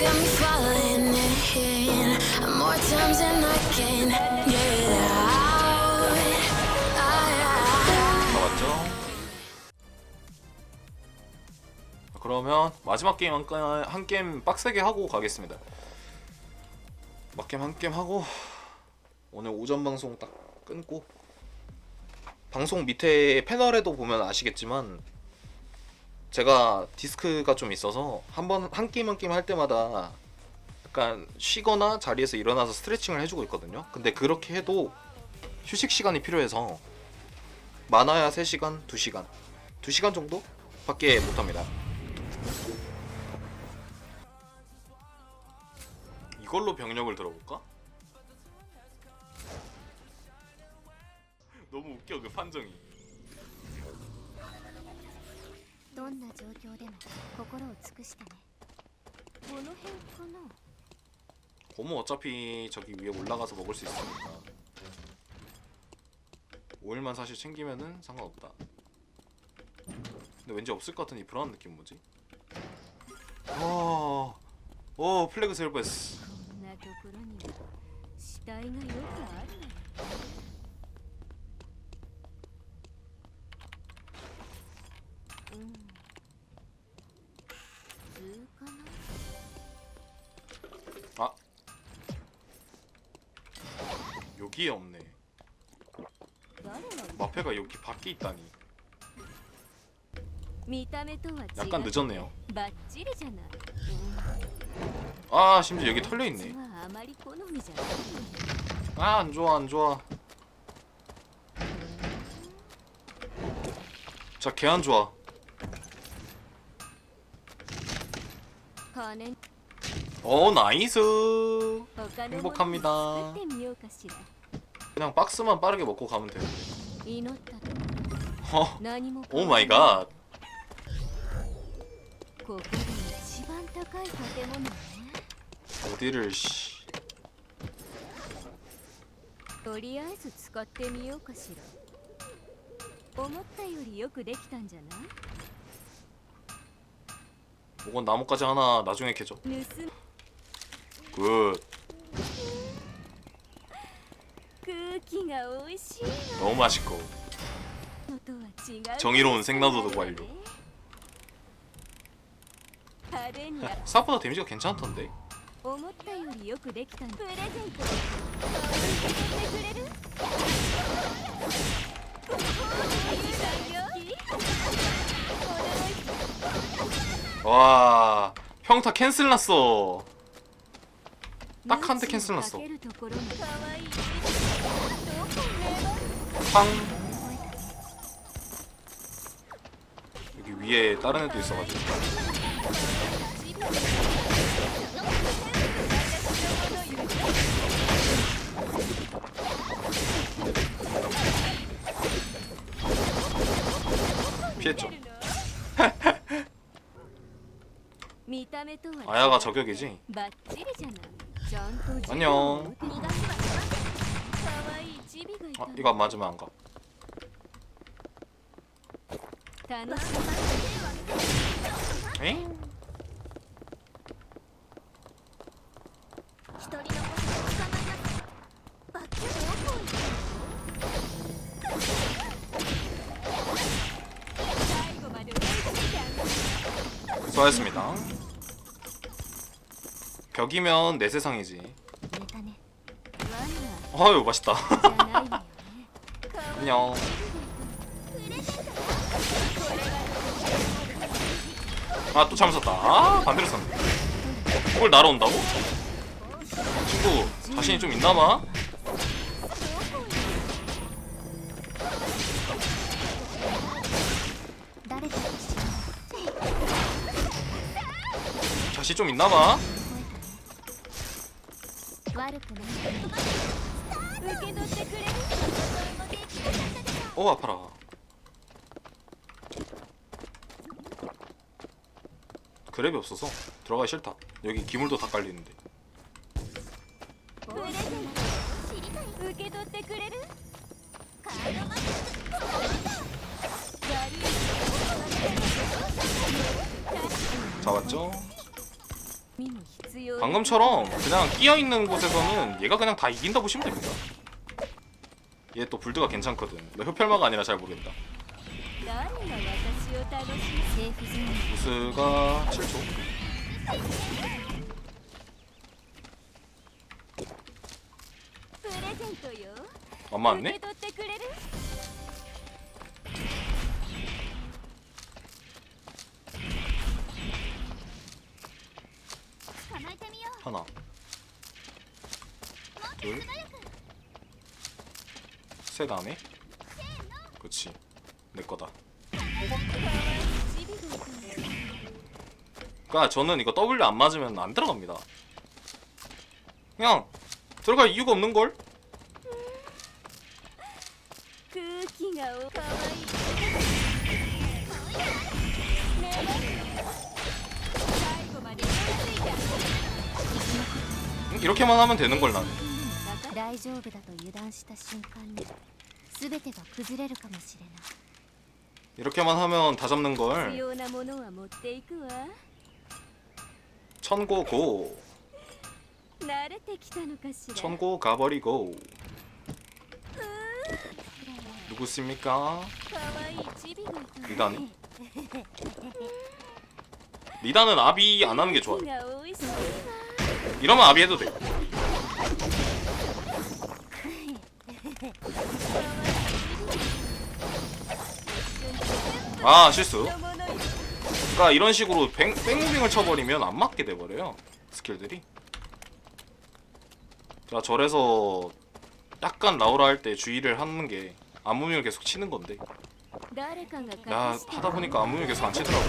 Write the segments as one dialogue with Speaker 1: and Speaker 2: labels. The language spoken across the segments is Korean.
Speaker 1: I,
Speaker 2: 잡았죠? 그러면 마지막 게임 한, 게- 한 게임 빡세게 하고 가겠습니다. 막 게임 한 게임 하고 오늘 오전 방송 딱 끊고 방송 밑에 패널에도 보면 아시겠지만 제가 디스크가 좀 있어서 한번 한 게임 한 게임 할 때마다 약간 쉬거나 자리에서 일어나서 스트레칭을 해주고 있거든요. 근데 그렇게 해도 휴식 시간이 필요해서 많아야 3시간, 2시간. 2시간 정도? 밖에 못 합니다. 이걸로 병력을 들어볼까? 너무 웃겨 그 판정이.
Speaker 3: どんな状況でも心を尽くしたねこの辺かな
Speaker 2: 고무 어차피 저기 위에 올라가서 먹을 수 있으니까. 오일만 사실 챙기면은 상관없다. 근데 왠지 없을 것 같은 이 불안한 느낌 뭐지? 어, 오 플래그 셀버스.
Speaker 3: こんなところには死体が
Speaker 2: 여기에 없네. 마패가 여기 밖에 있다니. 약간 늦었네요. 아. 심지어 여기 털려있네. 아 안좋아 안좋아. 자 개 안좋아. 어 나이스. 행복합니다. 그냥 박스만 빠르게 먹고 가면 되는데.
Speaker 3: 祈ったと
Speaker 2: 어,
Speaker 3: 何も
Speaker 2: 오 마이 갓.
Speaker 3: ここで一番高い建物ね
Speaker 2: 어디를 씨.
Speaker 3: とりあえず使ってみようかしら思ったよりよくできたんじゃない
Speaker 2: 이건 나뭇가지 하나 나중에 캐죠.
Speaker 3: 盗む
Speaker 2: 굿.
Speaker 3: 空気が美味しい
Speaker 2: 너무 맛있고.
Speaker 3: のとは違う
Speaker 2: 정의로운 생나도도 완료.
Speaker 3: 派手に
Speaker 2: 생각보다 데미지가 괜찮던데.
Speaker 3: 思ったよりよくできたんプレゼントしてくれるいいわよ
Speaker 2: 와 평타 캔슬 났어. 딱 한 대 캔슬 났어.
Speaker 3: かけるところが可愛いどこね
Speaker 2: 팡 여기 위에 다른 애도 있어가지고. 피했죠. 아야가 저격이지? 안녕. 아, 이거 안 맞으면 좋아했습니다. 벽이면 내 세상이지. 아유 맛있다. 안녕. 아또 잘못 썼다. 아 반대로 썼네. 그걸 날아온다고? 친구 자신이 좀 있나봐. 자신 좀 있나봐. 어 아파라. 그랩이 없어서 들어가기 싫다. 여기 기물도 다 깔리는데. 잡았죠? 방금처럼 그냥 끼어있는 곳에서는 얘가 그냥 다 이긴다 보시면 됩니다. 얘 또 불드가 괜찮거든. 나 흡혈마가 아니라 잘 모르겠다. 우스가 7초. 안네? 하나. 둘. 스탯 안에? 그렇지 내 거다 그니까 저는 이거 W 안 맞으면 안 들어갑니다 그냥 들어갈 이유가 없는걸? 음, 이렇게만 하면 되는걸 나는
Speaker 3: 大丈夫だと油断した瞬間に全てが崩れるかもしれない
Speaker 2: 이렇게만 하면 다 잡는
Speaker 3: 必
Speaker 2: 걸.
Speaker 3: 要なものは持っていくわ
Speaker 2: 천고 고.
Speaker 3: 慣れてきたのかしら
Speaker 2: 천고 가버리고. 누구십니까?
Speaker 3: かわいいチビがいたの
Speaker 2: 리다네. 리다는 아비 안 하는 게 좋아요.
Speaker 3: が美味しいわ
Speaker 2: 이러면 아비 해도 돼. 아 실수. 그러니까 이런 식으로 뺑빙을 쳐버리면 안 맞게 돼버려요 스킬들이. 자 절에서 약간 나오라 할 때 주의를 하는 게 안무빙을 계속 치는 건데. 야 하다 보니까 안무빙을 계속 안 치더라고.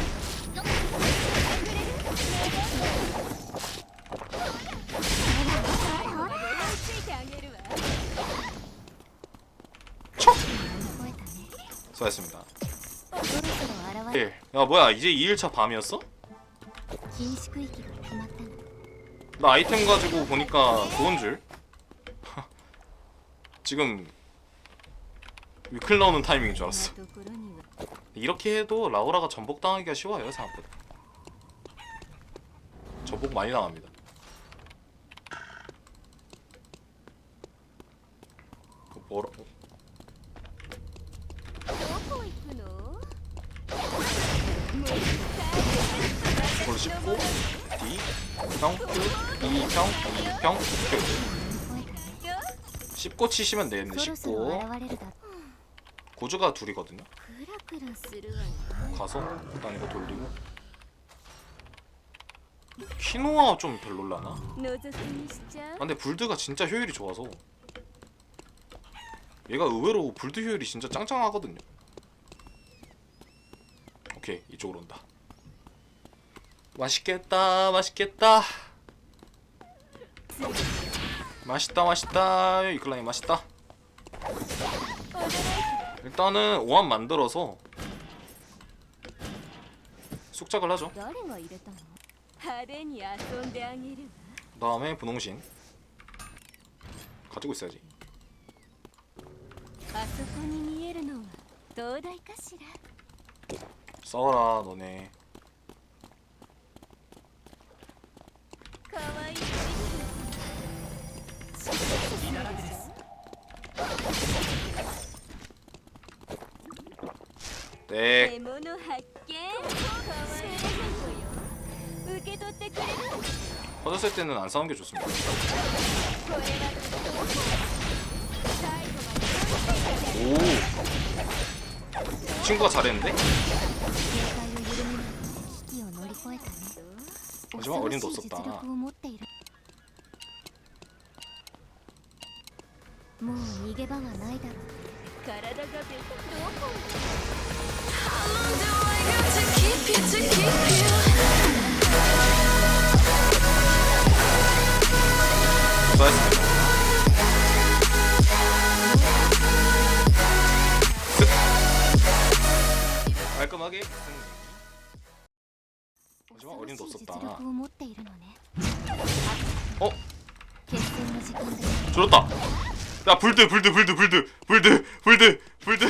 Speaker 3: 척!
Speaker 2: 수고했습니다. 예. 야 뭐야 이제 2일차 밤이었어? 나 아이템 가지고 보니까 그건 줄. 지금 위클 나오는 타이밍인 줄 알았어. 이렇게 해도 라오라가 전복당하기가 쉬워요 생각보다. 전복 많이 당합니다. 뭐라 이걸 씹고 D 평 Q E 평 E 평 Q 씹고 치시면 되겠네 씹고. 고주가 둘이거든요? 가서 일단 이거 돌리고. 키노아 좀 별로라나? 아, 근데 불드가 진짜 효율이 좋아서. 얘가 의외로 불드 효율이 진짜 짱짱하거든요. 오케이 이쪽으로 온다. 맛있겠다 맛있겠다. 맛있다 맛있다. 이클라이 맛있다. 일단은 오한 만들어서 숙작을 하죠. 다음에 분홍신 가지고 있어야지.
Speaker 3: あそこに見えるのは灯台かしら
Speaker 2: 싸워라 너네.
Speaker 3: かわいいチビシャキッとするでしょ
Speaker 2: 네.
Speaker 3: 獲物発見かわいいプレゼントよ受け取ってくれる
Speaker 2: 퍼졌을 때는 안 싸우는 게 좋습니다.
Speaker 3: これは最後まで
Speaker 2: 오. 친구가 잘했는데?
Speaker 3: 警
Speaker 2: ちは俺
Speaker 3: にどっそったなもう逃げ場はないだ体が
Speaker 2: 어? 줄었다. 야 불드 불드 불드 불드 불드 불드 불드